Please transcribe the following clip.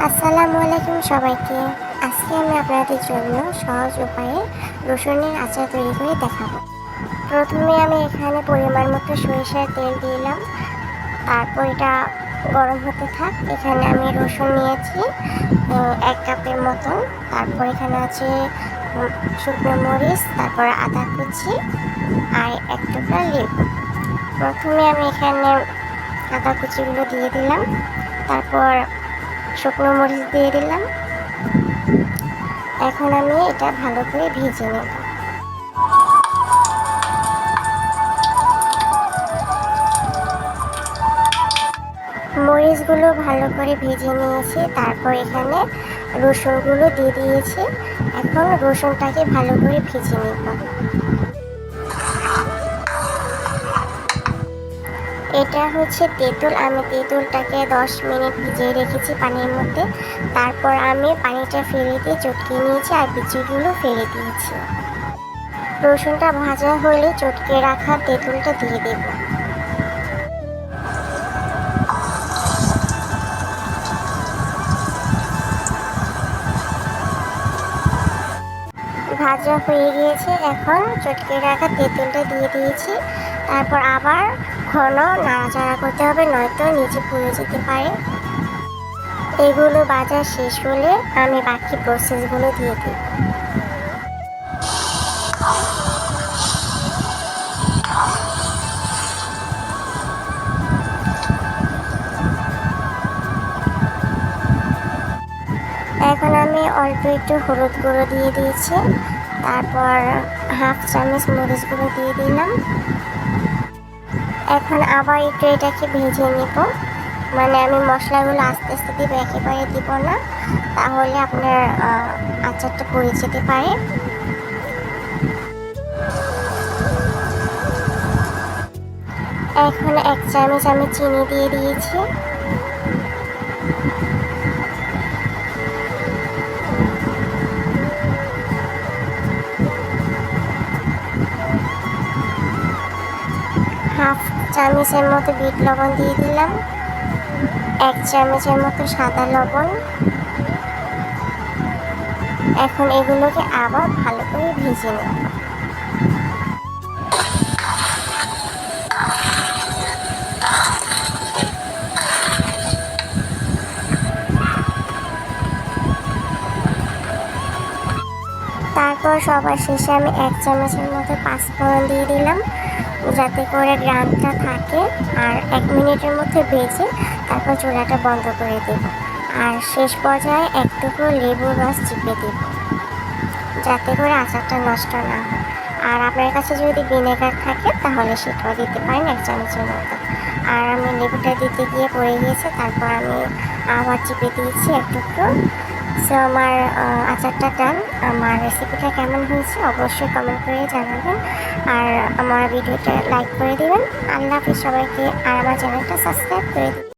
আসসালামু আলাইকুম সবাইকে। আজকে আমি আপনাদের জন্য সহজ উপায়ে রসুনের আচার তৈরি করে দেখাবো। প্রথমে আমি এখানে পরিমাণ মতো সরিষার তেল দিলাম। তারপর এটা গরম হতে থাক। এখানে আমি রসুন নিয়েছি এক কাপের মতন। তারপর এখানে আছে শুকনো মরিচ, তারপর আদা কুচি আর এক টুকরা লেবু। প্রথমে আমি এখানে আদা কুচিগুলো দিয়ে দিলাম। তারপর শুকনো মরিচ দিয়ে দিলাম। এখন আমি এটা ভালো করে ভেজে নেব। মরিচগুলো ভালো করে ভেজে নিয়েছি, তারপর এখানে রসুনগুলো দিয়ে দিয়েছি। এখন রসুনটাকে ভালো করে ভেজে নেব। এটা হচ্ছে তেঁতুল। আমি তেঁতুলটাকে দশ মিনিট ভিজিয়ে রেখেছি পানির মধ্যে। তারপর আমি পানিটা ফেলে দিয়ে চটকে নিয়েছি আর বিচিগুলো ফেলে দিয়েছি। রসুনটা ভাজা হলে চটকে রাখা তেঁতুলটা দিয়ে দেব। ভাজা হয়ে গিয়েছে। এখন চটকে রাখা তেঁতুলটা দিয়ে দিয়েছি। তারপর আবার ঘন নাড়াচাড়া করতে হবে, নয়তো নিচে পুড়ে যেতে পারে। এগুলো বাজার শেষ হলে আমি বাকি প্রসেসগুলো দিয়ে দিই। এখন আমি অল্প একটু হলুদ গুঁড়ো দিয়ে দিয়েছি। তারপর হাফ চামচ মরিচ গুঁড়ো দিয়ে দিলাম। এখন আবার একটু এটাকে ভেজে নেব। মানে আমি মশলাগুলো আস্তে আস্তে দিব, একেবারে দিব না। তাহলে আপনার আচারটা পড়ে যেতে পারে। এখন এক চামচ আমি চিনি দিয়ে দিয়েছি। হাফ চামচের মতো বিট লবণ দিয়ে দিলাম। এক চামচের মতো সাদা লবণ। এখন এগুলোকে আবার ভালো করে ভেজে নেব। তারপর সবার শেষে আমি এক চামচের মতো পাঁচফোড়ন দিয়ে দিলাম। যাতে করে গ্রামটা থাকে আর এক মিনিটের মধ্যে ভেজে তারপর চুলাটা বন্ধ করে দেব। আর শেষ পর্যায়ে একটুকু লেবুর রস চিপে দেব, যাতে করে আচারটা নষ্ট না হয়। আর আপনার কাছে যদি ভিনেগার থাকে, তাহলে সেটাও দিতে পারেন এক চামচের মতো। আর আমি লেবুটা দিতে গিয়ে পড়ে গিয়েছে, তারপর আমি আবার চিপে দিয়েছি এক টুকরো সো আমার আচারটা ডান। আমার রেসিপিটা কেমন হয়েছে অবশ্যই কমেন্ট করে জানাবেন। আর আমার ভিডিওটা লাইক করে দেবেন। আল্লাহ হাফিজ সবাইকে, আর আমার চ্যানেলটা সাবস্ক্রাইব করে দিবেন।